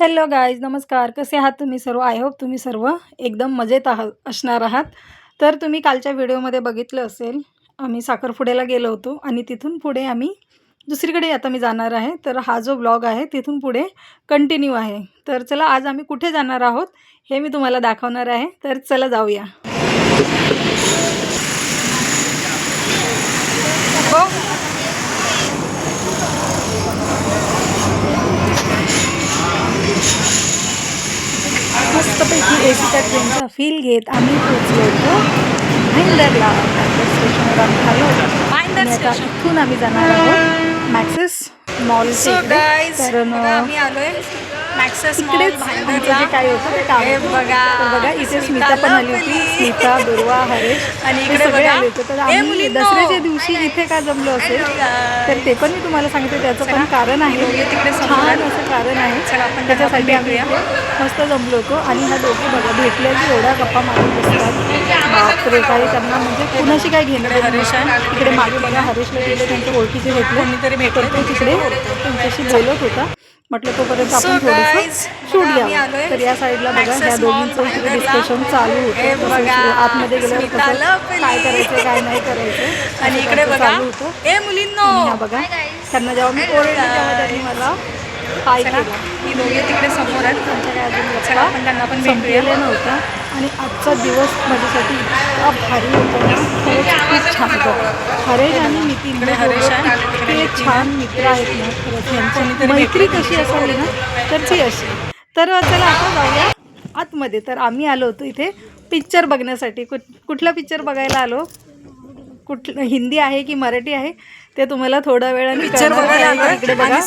Hello guys नमस्कार. कसे आहात तुम्ही सर्व? आय होप तुम्ही सर्व एकदम मजेत आहात असणार आहात. तर तुम्ही कालच्या व्हिडिओमध्ये बघितलं असेल आम्ही साखरपुड्याला गेलो होतो आणि तिथून पुढे आम्ही दुसरीकडे आता मी जाणार आहे. तर हा जो ब्लॉग आहे तिथून पुढे कंटिन्यू आहे. तर चला आज आम्ही कुठे जाणार आहोत हे मी तुम्हाला दाखवणार आहे. तर चला जाऊया हो मस्तपैकी ए सीच्या ट्रेनचा फील घेत आम्ही पोहोचलो होतो भाईंदरला. भाईंदर स्टेशनवर आम्ही आलो होतो. आता इथून आम्ही जाणार आहोत मॅक्सिस मॉल कारण आम्ही आलोय मॅक्सेस इकडेच जे काय होतं ते काम होतं. बघा. बघा इथे स्मिता पण आली होती. स्मिता दुर्वा हरेश आणि इकडे सगळे. आले होते. तर आम्ही. दसऱ्याच्या दिवशी इथे का जमलो असेल? तर ते पण मी तुम्हाला सांगते त्याचं पण कारण आहे. तिकडे छान कारण आहे. चला, आपण त्याच्यासाठी आम्ही मस्त जमलो होतो. आणि ह्या दोघी बघा भेटल्या की एवढ्या गप्पा मारून बसतात. बापरे काही त्यांना म्हणजे कुणाशी काय घेणं देणं हरीश आहे. तिकडे मागे बघा हरेशला गेले त्यांच्या ओळखीचे भेटले. भेटले, तर तो तिकडे त्यांच्याशी बोलत होता. म्हटलं तोपर्यंत आपण थोडंसं शूट तर या साईडला बघा ह्या दोघींचं इकडे. डिस्कशन चालू होतं. आतमध्ये गेल्यावर स्मिता कसं लपली. काय करायचं काय नाही करायचं. आणि इकडे चालू होतं बघा. त्यांना जेव्हा मी ओरडले तेव्हा त्यांनी मला हाय केला. ही दोघे तिकडे समोर आहेत. त्यांच्या काय अजून चला, आपण त्यांना पण भेटूया. नव्हता. आणि आजचा दिवस माझ्यासाठी इतका भारी होता. ना खरंच खूप छान होता. हरेश आणि नितीन हे हरेश नितीन. छान मित्र आहेत ना खरंच यांची. मैत्री कशी असावी ना तर ती अशी. तर चला आता जाऊया आतमध्ये. तर आम्ही आलो होतो इथे पिक्चर बघण्यासाठी. कुठ कुठला पिक्चर बघायला आलो? कुठलं हिंदी आहे की मराठी आहे ते तुम्हाला थोड्या वेळाने. इकडे बघा.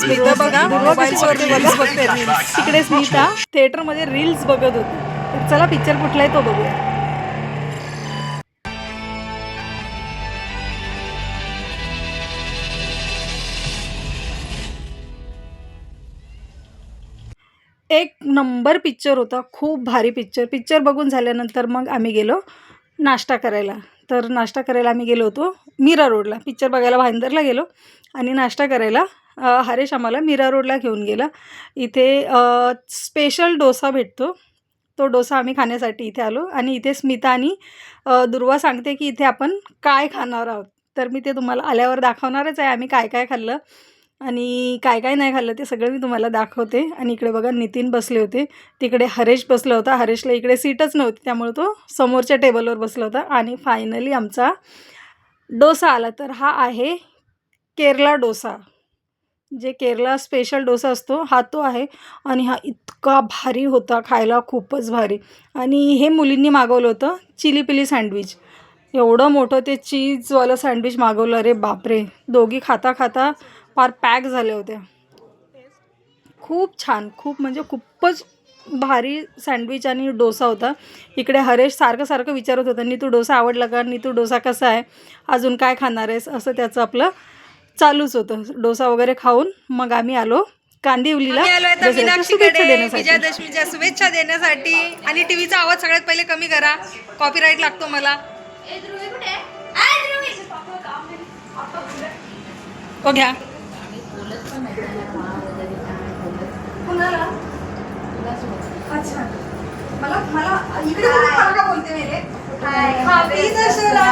तिकडे स्मिता थिएटरमध्ये रील्स बघत होती. तर चला पिक्चर कुठला आहे तो बघूया. एक नंबर पिक्चर होता. खूप भारी पिक्चर पिक्चर बघून झाल्यानंतर मग आम्ही गेलो नाश्ता करायला. तर नाश्ता करायला आम्ही गेलो होतो मीरा रोडला. पिक्चर बघायला भाईंदरला गेलो आणि नाश्ता करायला हरेश आम्हाला मीरा रोडला घेऊन गेला. इथे स्पेशल डोसा भेटतो. तो डोसा आम्ही खाण्यासाठी इथे आलो आणि इथे स्मिता आणि दुर्वा सांगते की इथे आपण काय खाणार आहोत. तर मी ते तुम्हाला आल्यावर दाखवणारच आहे आम्ही काय काय खाल्लं. आणि काय काय नाही खाल्लं ते सगळं मी तुम्हाला दाखवते. आणि इकडे बघा नितीन बसले होते. तिकडे हरेश बसला होता. हरेशला इकडे सीटच नव्हती त्यामुळे तो समोरच्या टेबलवर बसला होता. आणि फायनली आमचा डोसा आला. तर हा आहे केरला डोसा. जे केरला स्पेशल डोसा असतो हा तो आहे. आणि हा इतका भारी होता खायला खूपच भारी. आणि हे मुलींनी मागवलं होतं चिली पिली सँडविच. एवढं मोठं ते चीजवालं सँडविच मागवलं. अरे बापरे! दोघी खाता खाता फार पॅक झाल्या होत्या खूप छान खूप म्हणजे खूपच भारी सँडविच आणि डोसा होता. इकडे हरेश सारखं सारखं विचारत होता नी तू डोसा आवडला का? नी तू डोसा कसा आहे? अजून काय खाणार आहेस? असं त्याचं आपलं चालूच होतं. डोसा वगैरे खाऊन मग आम्ही आलो कांदिवलीला. विजयादशमीच्या शुभेच्छा देण्यासाठी. आणि टीव्हीचा आवाज सगळ्यात पहिले कमी करा. कॉपीराईट लागतो मला. हो घ्या. अच्छा. मला मला इकडे मला बोलते मेरे. हॅपी दसरा.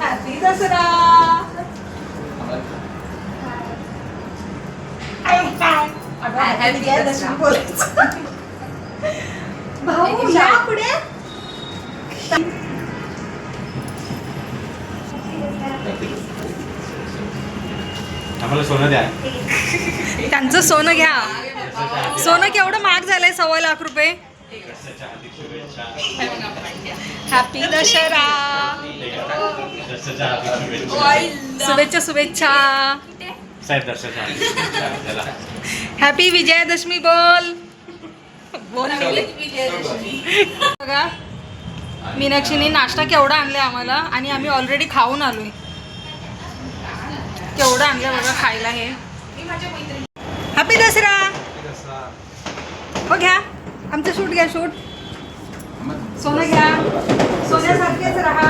हॅपी दसरा. विजयादशमी बोलायचं. भाऊ या. पुढे. आम्हाला सोनं द्या. त्यांचं सोनं घ्या. सोनं केवढं महाग झालंय सव्वा लाख रुपये. हॅपी दशरा शुभेच्छा? शुभेच्छा? हॅपी विजयादशमी बोल. बोल बघा मीनाक्षीने नाश्ता केवढा आणलाय आम्हाला आणि आम्ही ऑलरेडी खाऊन आलोय. केवढं आणलं बघा खायला हे. हॅपी दसरा. हो घ्या. आमचं शूट घ्या शूट. सोनं घ्या. सोन्यासारखेच राहा.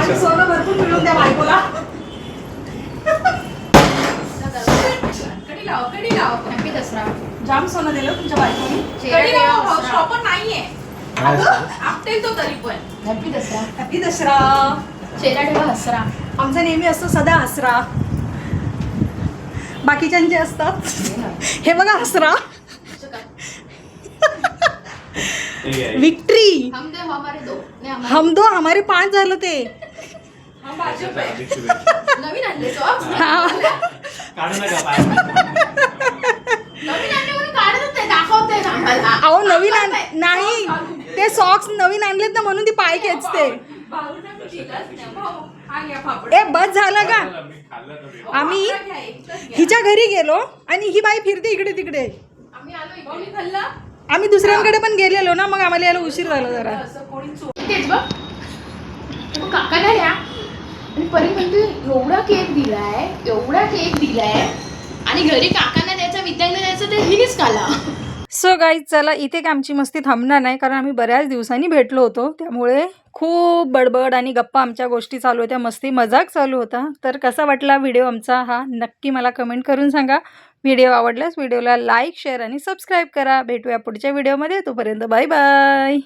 आणि सोनं भरपूर मिळून द्या बायकोला. कडी लाव कडी लाव. हॅपी दसरा. जाम सोनं दिलं तुमच्या बायकोनी. हो, भाऊ, शॉपर नाहीये? आपटेल तो तरी पण. हॅपी दसरा. हॅपी दसरा. चेहरा ठेवा हसरा आमचा नेहमी असतो सदा हसरा. बाकीच्यांचे असतात. हे बघा हसरा. विक्ट्री. हम दो हमारे पाच झालं ते. अहो नवीन नाही. ते सॉक्स नवीन आणलेत ना म्हणून ती पाय खेचते. हा. ए बस झालं का? तर. आम्ही घ्या. हिच्या घरी गेलो आणि ही बाई फिरते इकडे तिकडे. आम्ही आलो भाऊ, मी इकडे खाल्लं. आम्ही दुसऱ्यांकडे पण गेलेलो ना मग आम्हाला यायला उशीर झाला जरा. असं कोणी चोर तेच बघ. ते बघ काकाला द्या आणि परी म्हणते एवढा केक दिलाय एवढा केक दिलाय. आणि घरी काकांना द्यायचा विद्यांना द्यायचं ते हिनेच खाला सो गाईज चला इथे काय आमची मस्ती थांबणार नाही कारण आम्ही बऱ्याच दिवसांनी भेटलो होतो. त्यामुळे खूप बडबड आणि गप्पा आमच्या गोष्टी चालू होत्या. मस्ती मजाक चालू होता. तर कसा वाटला व्हिडिओ आमचा हा? नक्की मला कमेंट करून सांगा. व्हिडिओ आवडल्यास व्हिडिओला लाईक शेअर आणि सबस्क्राईब करा. भेटूया पुढच्या व्हिडिओमध्ये तोपर्यंत बाय बाय